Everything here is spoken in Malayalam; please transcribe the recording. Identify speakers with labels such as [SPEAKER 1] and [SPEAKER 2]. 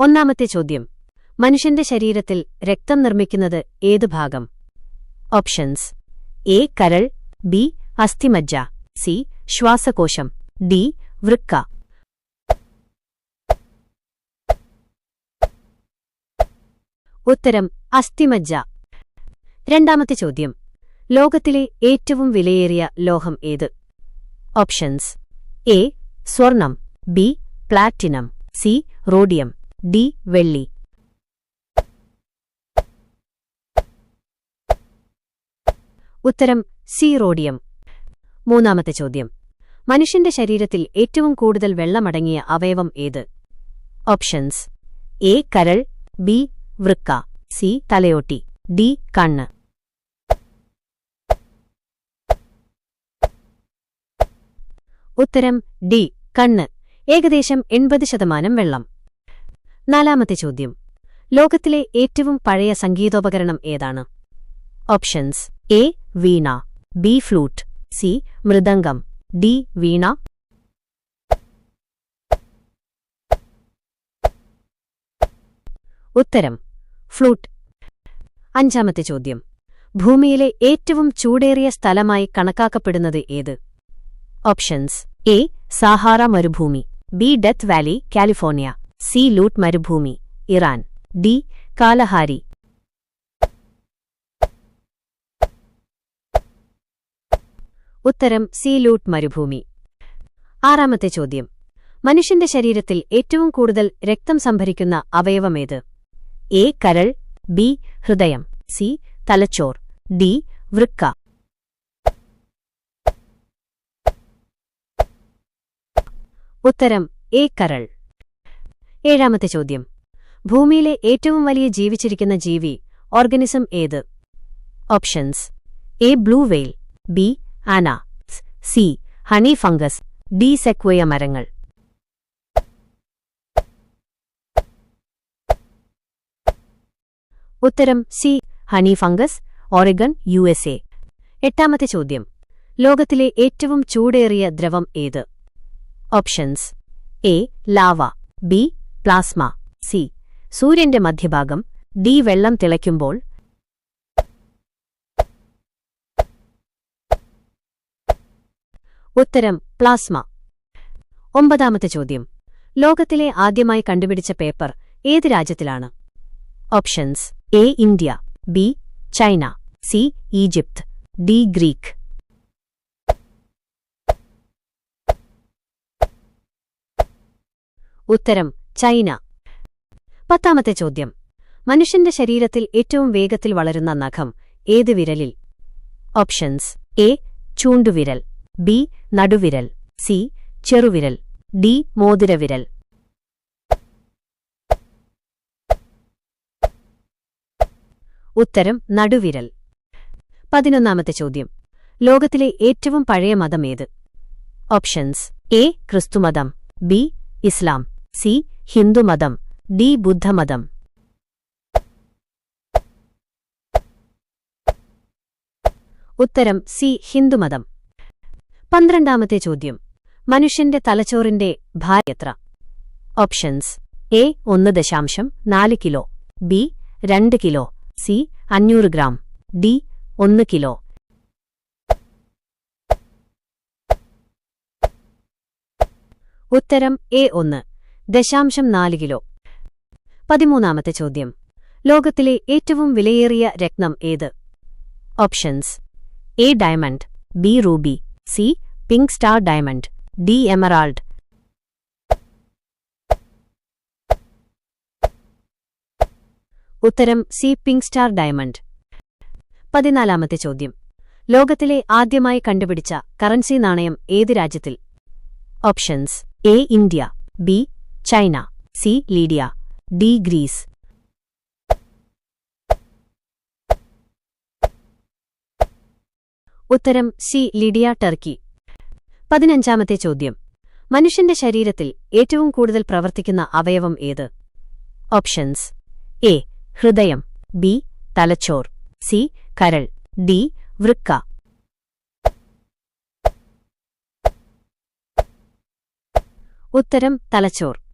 [SPEAKER 1] ഒന്നാമത്തെ ചോദ്യം. മനുഷ്യന്റെ ശരീരത്തിൽ രക്തം നിർമ്മിക്കുന്നത് ഏത് ഭാഗം? ഓപ്ഷൻസ്. എ കരൾ ബി അസ്ഥിമജ്ജ സി ശ്വാസകോശം ഡി വൃക്ക. ഉത്തരം അസ്ഥിമജ്ജ. രണ്ടാമത്തെ ചോദ്യം. ലോകത്തിലെ ഏറ്റവും വിലയേറിയ ലോഹം ഏത്? ഓപ്ഷൻസ്. എ സ്വർണം B platinum C rhodium. D വെള്ളി. ഉത്തരം സി റോഡിയം. മൂന്നാമത്തെ ചോദ്യം. മനുഷ്യന്റെ ശരീരത്തിൽ ഏറ്റവും കൂടുതൽ വെള്ളമടങ്ങിയ അവയവം ഏത്? ഓപ്ഷൻസ്. എ കരൾ ബി വൃക്ക സി തലയോട്ടി ഡി കണ്ണ്. ഉത്തരം ഡി കണ്ണ്. ഏകദേശം എൺപത് ശതമാനം വെള്ളം. നാലാമത്തെ ചോദ്യം. ലോകത്തിലെ ഏറ്റവും പഴയ സംഗീതോപകരണം ഏതാണ്? Options. A Veena. B flute. C mridangam. D വീണ. ഉത്തരം. ഫ്ലൂട്ട്. അഞ്ചാമത്തെ ചോദ്യം. ഭൂമിയിലെ ഏറ്റവും ചൂടേറിയ സ്ഥലമായി കണക്കാക്കപ്പെടുന്നത് ഏത്? ഓപ്ഷൻസ്. എ സാഹാറ മരുഭൂമി. B death valley California. C Lut മരുഭൂമി ഇറാൻ. D Kalahari. ഉത്തരം സി ലൂട്ട് മരുഭൂമി. ആറാമത്തെ ചോദ്യം. മനുഷ്യന്റെ ശരീരത്തിൽ ഏറ്റവും കൂടുതൽ രക്തം സംഭരിക്കുന്ന അവയവമേത്? എ കരൾ ബി ഹൃദയം സി തലച്ചോർ ഡി വൃക്ക. ഉത്തരം എ കരൾ. ഏഴാമത്തെ ചോദ്യം. ഭൂമിയിലെ ഏറ്റവും വലിയ ജീവിച്ചിരിക്കുന്ന ജീവി ഓർഗനിസം ഏത്? Options. A blue whale. B ആന. C honey fungus. D sequoia മരങ്ങൾ. ഉത്തരം C honey fungus Oregon U S A. എട്ടാമത്തെ ചോദ്യം. ലോകത്തിലെ ഏറ്റവും ചൂടേറിയ ദ്രവം ഏത്? Options. A lava. B plasma. C. സൂര്യന്റെ മധ്യഭാഗം ഡി വെള്ളം തിളയ്ക്കുമ്പോൾ ഉത്തരം പ്ലാസ്മ. ഒമ്പതാമത്തെ ചോദ്യം. ലോകത്തിലെ ആദ്യമായി കണ്ടുപിടിച്ച പേപ്പർ ഏത് രാജ്യത്തിലാണ്? Options. A India. B China. C Egypt. D Greek. ഉത്തരം ചൈന. പത്താമത്തെ ചോദ്യം. മനുഷ്യന്റെ ശരീരത്തിൽ ഏറ്റവും വേഗത്തിൽ വളരുന്ന നഖം ഏത് വിരലിൽ? ഓപ്ഷൻസ്. എ. ചൂണ്ടുവിരൽ. ബി. നടുവിരൽ. സി. ചെറുവിരൽ. ഡി. മോതിരവിരൽ. ഉത്തരം നടുവിരൽ. പതിനൊന്നാമത്തെ ചോദ്യം. ലോകത്തിലെ ഏറ്റവും പഴയ മതം ഏത്? ഓപ്ഷൻസ്. എ. ക്രിസ്തുമതം. ബി. ഇസ്ലാം. സി. ഹിന്ദുമതം ഡി ബുദ്ധമതം. ഉത്തരം സി ഹിന്ദുമതം. പന്ത്രണ്ടാമത്തെ ചോദ്യം. മനുഷ്യന്റെ തലച്ചോറിന്റെ ഭാരം എത്ര? ഓപ്ഷൻസ്. എ ഒന്ന് ദശാംശം നാല് കിലോ. ബി രണ്ട് കിലോ. സി അഞ്ഞൂറ് ഗ്രാം. ഡി ഒന്ന് കിലോ. ഉത്തരം എ ഒന്ന്. ദശാംശം നാല് കിലോ. പതിമൂന്നാമത്തെ ചോദ്യം. ലോകത്തിലെ ഏറ്റവും വിലയേറിയ രത്നം ഏത്? Options. A diamond B ruby C pink star diamond D emerald. ഉത്തരം സി പിങ്ക് സ്റ്റാർ ഡയമണ്ട്. പതിനാലാമത്തെ ചോദ്യം. ലോകത്തിലെ ആദ്യമായി കണ്ടുപിടിച്ച കറൻസി നാണയം ഏത് രാജ്യത്തിൽ? Options. A India B China. C Lydia. D Greece. ഉത്തരം സി ലിഡിയ ടർക്കി. പതിനഞ്ചാമത്തെ ചോദ്യം. മനുഷ്യന്റെ ശരീരത്തിൽ ഏറ്റവും കൂടുതൽ പ്രവർത്തിക്കുന്ന അവയവം ഏത്? ഓപ്ഷൻസ്. എ ഹൃദയം. ബി തലച്ചോർ. സി കരൾ. ഡി വൃക്ക. ഉത്തരം തലച്ചോർ.